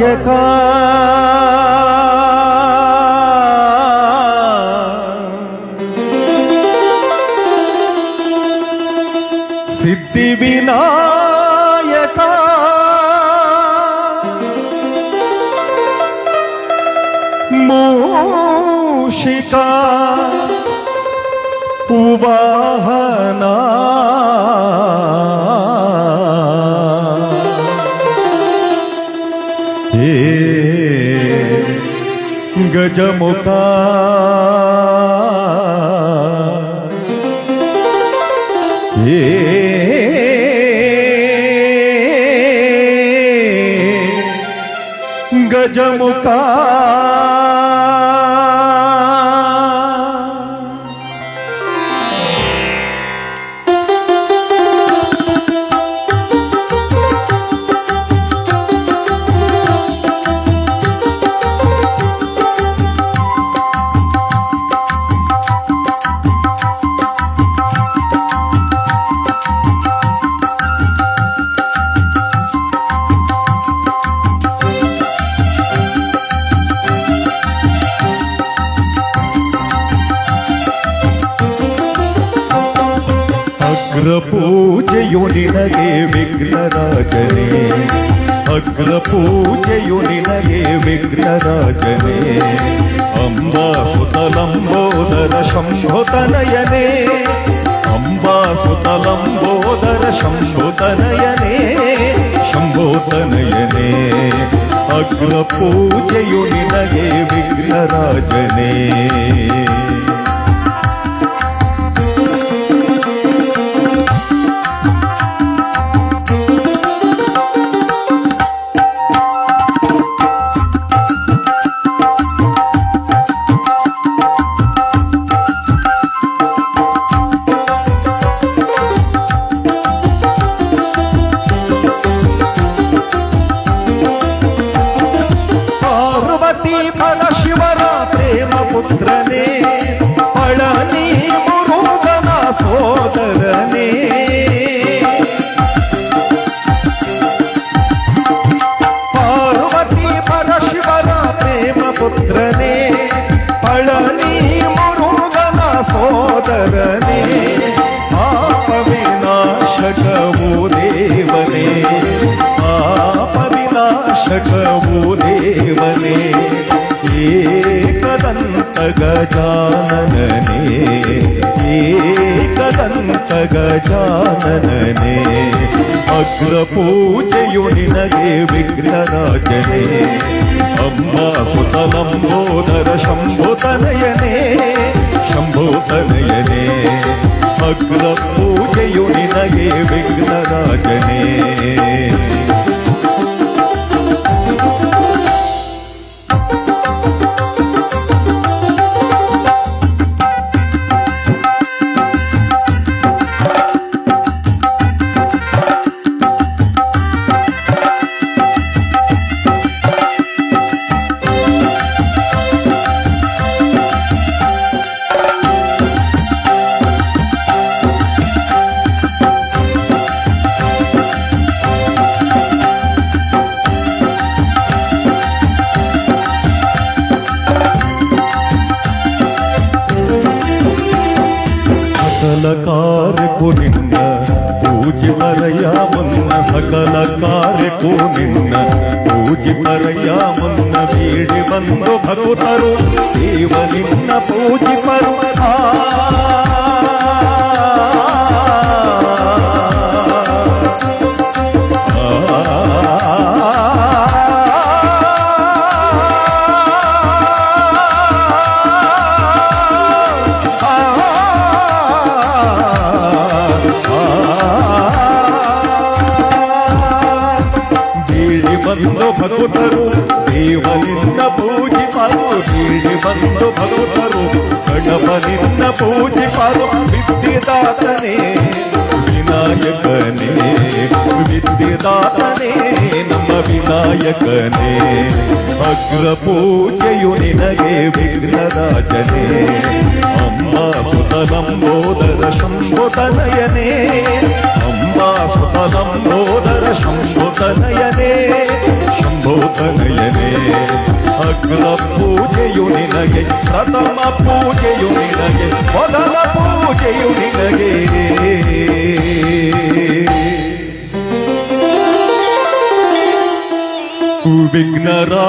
ನಾಯಕ ગજમુખા હે సుతలంబోదర శంభుతనయనే అంబా సుతలంబోదర శంభుతనయనే. శంభుతనయనే అగ్ర పూజయు నినయే విఘ్నరాజనే. పాపవినాశకము దేవనే పాపవినాశకము దేవనే ఏకదంత గజానననే ఏకదంత గజానననే అగ్రపూజయు నినగే విఘ్నరాజనే అమ్మ సుతలంబోదర శంభుతనయనే ವಿಘ್ನರಾಜನೇ ಅಮ್ಮ ಸುತಲಂಬೋದರ ಶಂಭುತನಯನೇ ಶಂಭುತನಯನೇ ಅಗ್ರ ಪೂಜೆಯು ನಿನಗೆ ವಿಘ್ನರಾಜನೇ ಕರಯ್ಯ ಮುನ್ನ ಬೇಡಿ ಬಂದು ಭಗವತರು ದೇವನಿನ್ನ ಪೂಜಿಪರು ಆ ಗಣಪನಿಂದ ಪೂಜಿಪರು ವಿದ್ಯೆದಾತನೇ ವಿನಾಯಕನೇ ವಿದ್ಯೆದಾತನೇ ನಮ್ಮ ವಿನಾಯಕನೇ ಅಗ್ರ ಪೂಜೆಯು ನಿನಗೆ ವಿಘ್ನರಾಜನೇ ಅಮ್ಮ ಸುತಲಂಬೋದರ ಶಂಭುತನಯನೇ సుతలంబోదర శంభుతనయనే శంభుతనయనే అగ్ర పూజయుని నగే ప్రథమ పూజయుని నగే మొదల పూజయుని నగే విఘ్నరా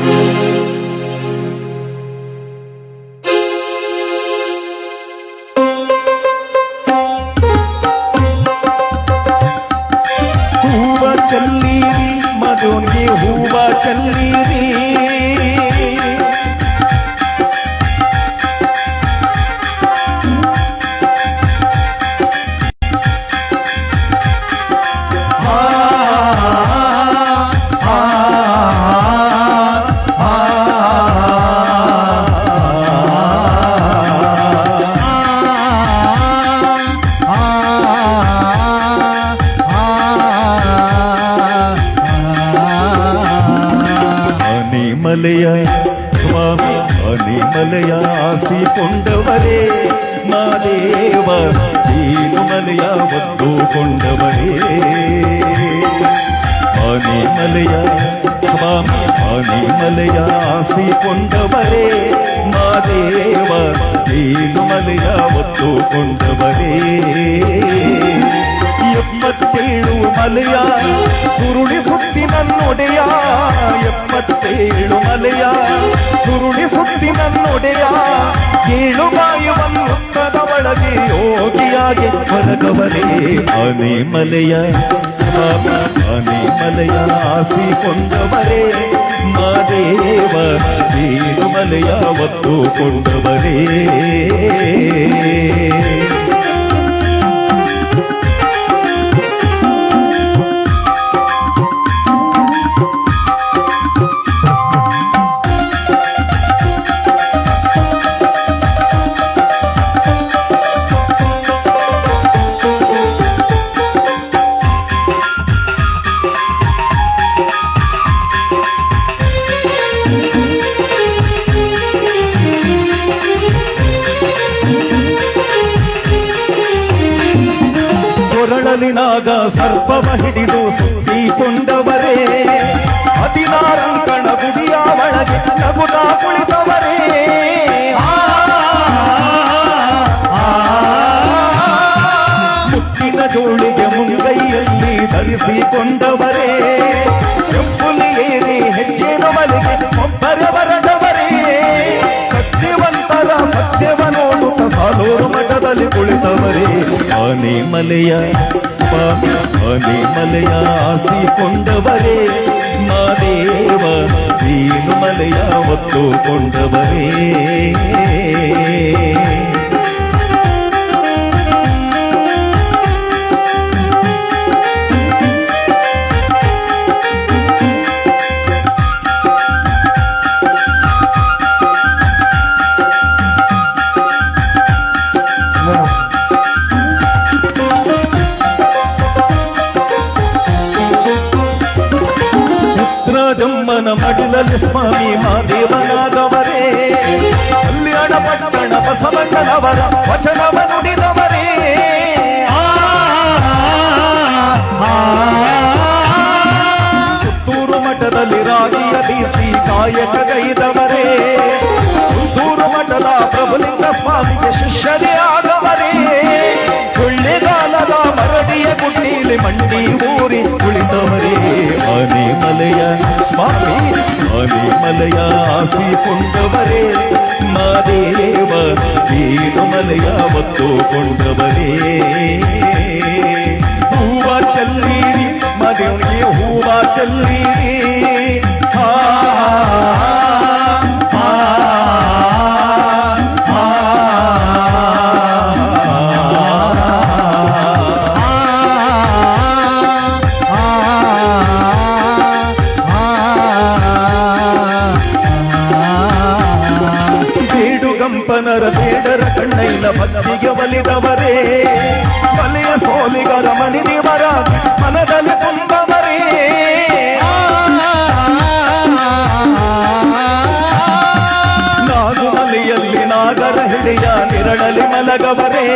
Música ಜೀನುಮಲೆಯ ಒತ್ತುಕೊಂಡವರೇ ಎಪ್ಪತ್ತೇಳು ಮಲೆಯ ಸುರುಳಿ ಸುತ್ತಿ ನನ್ನೊಡೆಯ ಎಪ್ಪತ್ತೇಳು ಮಲೆಯ ಸುರುಳಿ ಸುತ್ತಿ ನನ್ನೊಡೆಯ ಏಳು ಬಾಯುವನ್ನುತ್ತದ ಒಳಗೆ ಯೋಗಿಯಾಗಿ ಹೊರಗವರೇ ಅನಿಮಲೆಯ ಸ್ವಾಮಿ ಅನಿಮಲೆಯ ಆಸಿಕೊಂಡವರೇ ಮಾದೇವ ಮಲೆಯ ಒತ್ತುಕೊಂಡವರೇ ಕೊರಳಲಿನಾಗ ಸರ್ಪವ ಹಿಡಿದು ಸುತ್ತಿಕೊಂಡವರೇ ಹದಿನಾರಂಕಣ ಗುಡಿಯ ಒಳಗೆ ನಗುತ ಕುಳಿತವರೇ ಮುತ್ತಿನ ಜೋಳಿಗೆ ಮುಂಗೈಯಲ್ಲಿ ಧರಿಸಿಕೊಂಡವರೇ ನೋಡುತ್ತ ಸಾಲೂರು ಮಠದಲ್ಲಿ ಕುಳಿತವರೇ ಆನೆ ಮಲೆಯ ಸ್ವಾಮಿ ಆನೆ ಮಲೆಯ ಆಸಿಕೊಂಡವರೇ ಮಾದೇವ ನೀನು ಮಲೆಯ ಒತ್ತುಕೊಂಡವರೇ ಪುತ್ರಜಮ್ಮನ ಮಡಿಲಲ್ಲಿ ಸ್ವಾಮಿ ಮಾದೇವನಾದವರೇ ಕಲ್ಯಾಣ ಪಟ್ಟಣ ಬಸವಣ್ಣನವರ ವಚನವ ನುಡಿದವರೇ ಆ, ಆ, ಸುತ್ತೂರು ಮಠದಲ್ಲಿ ರಾಗಿಯ ಬೀಸಿ ಕಾಯಕ ಗೈದವರೇ ಸುತ್ತೂರು ಮಠದ ಪ್ರಭುಲಿಂಗ ಸ್ವಾಮಿಗೆ ಶಿಷ್ಯರೇ ಆನೆ ಮಲೆಯ ಆಸಿಕೊಂಡವರೇ ಮಾದೇವ ನೀನು ಮಲೆಯ ಒತ್ತುಕೊಂಡವರೇ ಹೂವ ಚಲ್ಲೀರಿ ಮಗನಿಗೆ ಹೂವ ಚಲ್ಲೀರಿ ದೇವನರ ಬೇಡರ ಕಣ್ಣೈನ ಭಕ್ತಿಗೆ ಒಲಿದವರೇ. ಮಲೆಯ ಸೋಲಿಗರ ಮನಿ ದೇವರ ಮನದಲ್ಲಿ ತುಂಬವರೇ ನಾಗು ಮಲೆಯಲ್ಲಿ ನಾಗರ ಹಿಡಿಯ ನಿರಳಲಿ ಮಲಗವರೇ.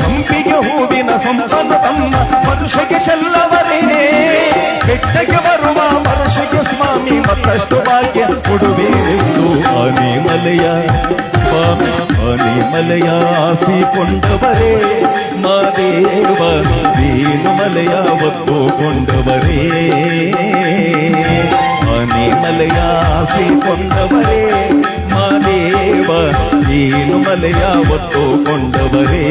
ಸಂಪಿಗೆ ಹೂವಿನ ಸಂಪನ್ನ ತಮ್ಮ ಮನುಷ್ಯಗೆ ಚೆಲ್ಲವರೇ. ಬೆಟ್ಟಕ್ಕೆ ಬರುವ ಮನುಷ್ಯಗೆ ಸ್ವಾಮಿ ಮತ್ತಷ್ಟು ಭಾಗ್ಯ ಕೊಡುವೆ ಮಲೆಯ ಆಸಿಕೊಂಡವರೇ ಮಾದೇವ ನೀನು ಮಲೆಯ ಒತ್ತುಕೊಂಡವರೇ ಆನೆ ಮಲೆಯ ಆಸಿಕೊಂಡವರೇ ಮಾದೇವ ನೀನು ಮಲೆಯ ಒತ್ತುಕೊಂಡವರೇ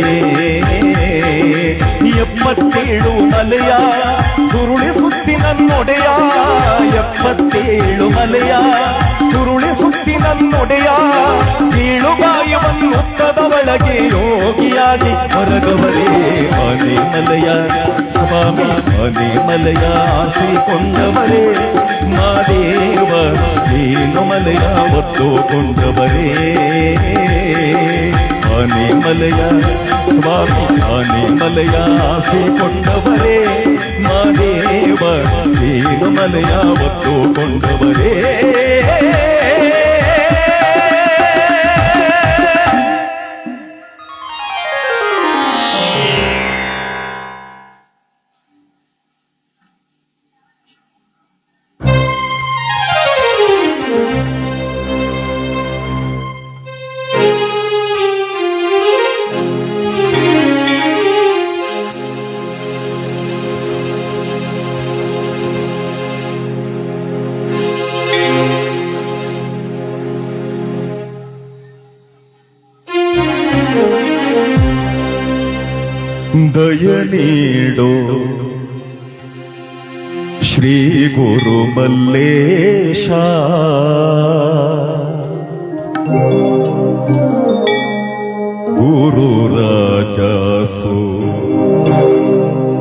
ಎಪ್ಪತ್ತೇಳು ಮಲೆಯ ಸುರುಳಿ ಸುತ್ತಿ ನನ್ನೊಡೆಯ ಎಪ್ಪತ್ತೇಳು ಮಲೆಯ ಸುರುಳಿ ಸುತ್ತಿ ನನ್ನೊಡೆಯ ಏಳು ಬಾಯವನ್ನುತ್ತದ ಒಳಗೆ ಯೋಗಿಯಾಗಿ ಹೊರಗವರೇ ಮನೆ ಮಲೆಯ ಸ್ವಾಮಿ ಮನೆ ಮಲೆಯ ಆಸಿಕೊಂಡವರೇ ಮಾದೇವ ನೀನು ಮಲೆಯ ಒತ್ತುಕೊಂಡವರೇ ಆನೆ ಮಲೆಯ ಸ್ವಾಮಿ ಆನೆ ಮಲೆಯ ಆಸೆಕೊಂಡವರೇ ಮಾದೇವ ನೀನು ಮಲೆಯ ಒತ್ತುಕೊಂಡವರೇ ದಯ ನೀಡೋ ಶ್ರೀ ಗುರು ಮಲ್ಲೇಶ ಗುರು ರಾಜಸು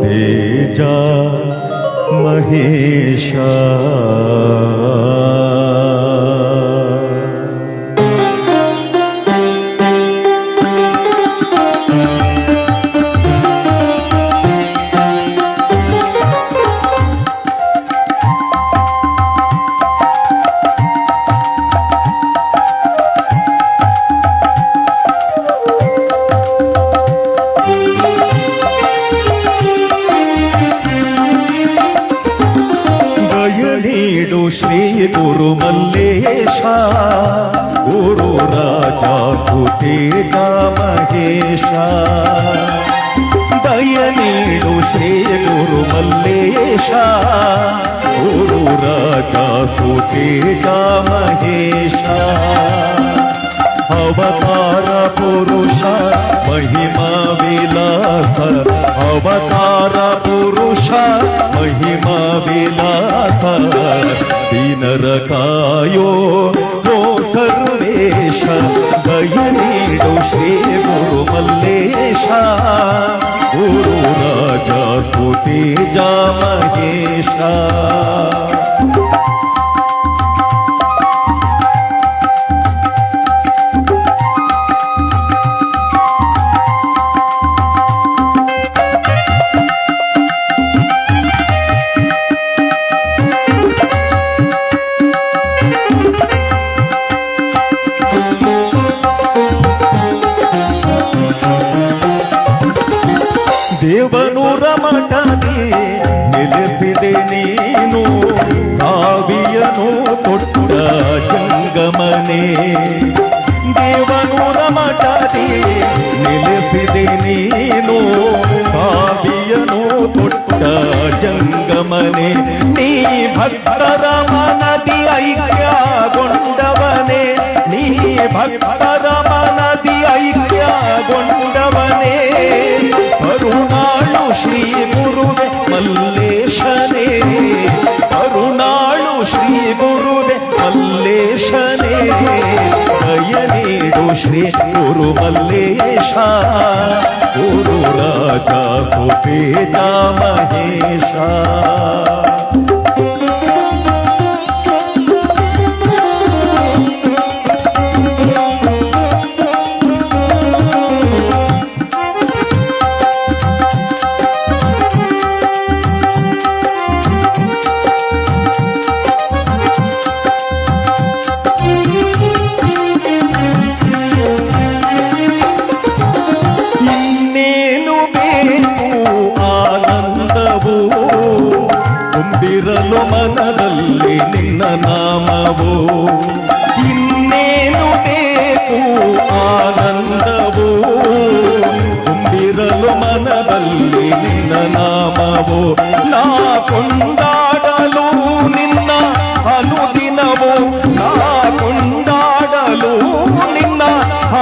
ತೇಜ ಮಹೇಶ నూరు మల్లేశ ఓరు రాజా సుతేజ మహేశ. అవతార పురుష మహిమా విలాస అవతార పురుష మహిమా విలాస. దీనరకాయో ఓ సర్వేశ ಓ ಸರ್ವೇಶ ದಯ ನೀಡು ಶ್ರೀ ಗುರು ಮಲ್ಲೇಶ ಗುರು ರಾಜ ಸುತೇಜ ಮಹೇಶ ಕಾವಿಯನು ಕೊಟ್ಟ ಜಂಗಮನೆ ದೇವನೂರ ಮಠದಿ ನೆಲೆಸಿದೆ ನೀನು ಕಾವಿಯನು ಕೊಟ್ಟ ಜಂಗಮನೆ ನೀ ಭಕ್ತರ ಮನದಿ ಐಕ್ಯಗೊಂಡವನೇ ನೀ ಭಕ್ತರ ಮನದಿ ಐಕ್ಯಗೊಂಡವನೇ ಕರುಣಾಳು ಶ್ರೀ ಗುರುವೆ ಮಲ್ಲೇಶನೇ रे गुरु मल्लेशा गुरु राजा सुबेदा महेशा।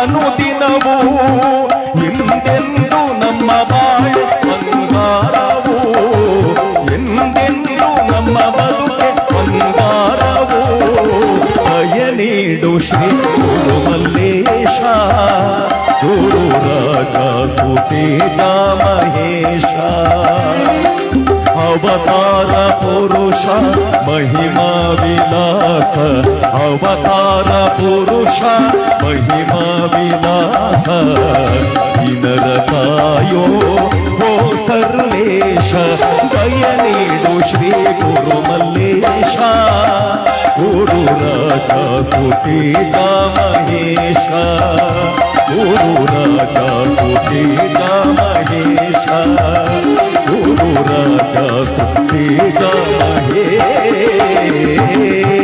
ಅನುದಿನವು ಎಂದೆಂದು ನಮ್ಮ ಬಾಳೆ ಬಂಗಾರವು ಎಂದೆಂದು ನಮ್ಮ ಬದುಕೆ ಬಂಗಾರವು ಭಯ ನೀಡು ಶ್ರೀ ಗುರು ಮಲ್ಲೇಶ ಗುರು ರಾಜ ಸುತೇಜ ಮಹೇಶ ಅವತಾರ ಪುರುಷ ಮಹಿಮಾ ವಿಲಾಸ ಅವತಾರ ಪುರುಷ ಮಹಿಮಾ ವಿಲಾಸ ದಿನದ ಕಾಯೋ ಓ ಸರ್ವೇಶ ದಯ ನೀಡು ಶ್ರೀ ಗುರು ಮಲ್ಲೇಶ ಗುರು ರಾಜ ಸುತೀತ ಮಹೇಶ ಗುರು ರಾಜ ಸುತೀತ ಮಹೇಶ राजा सुखेगा है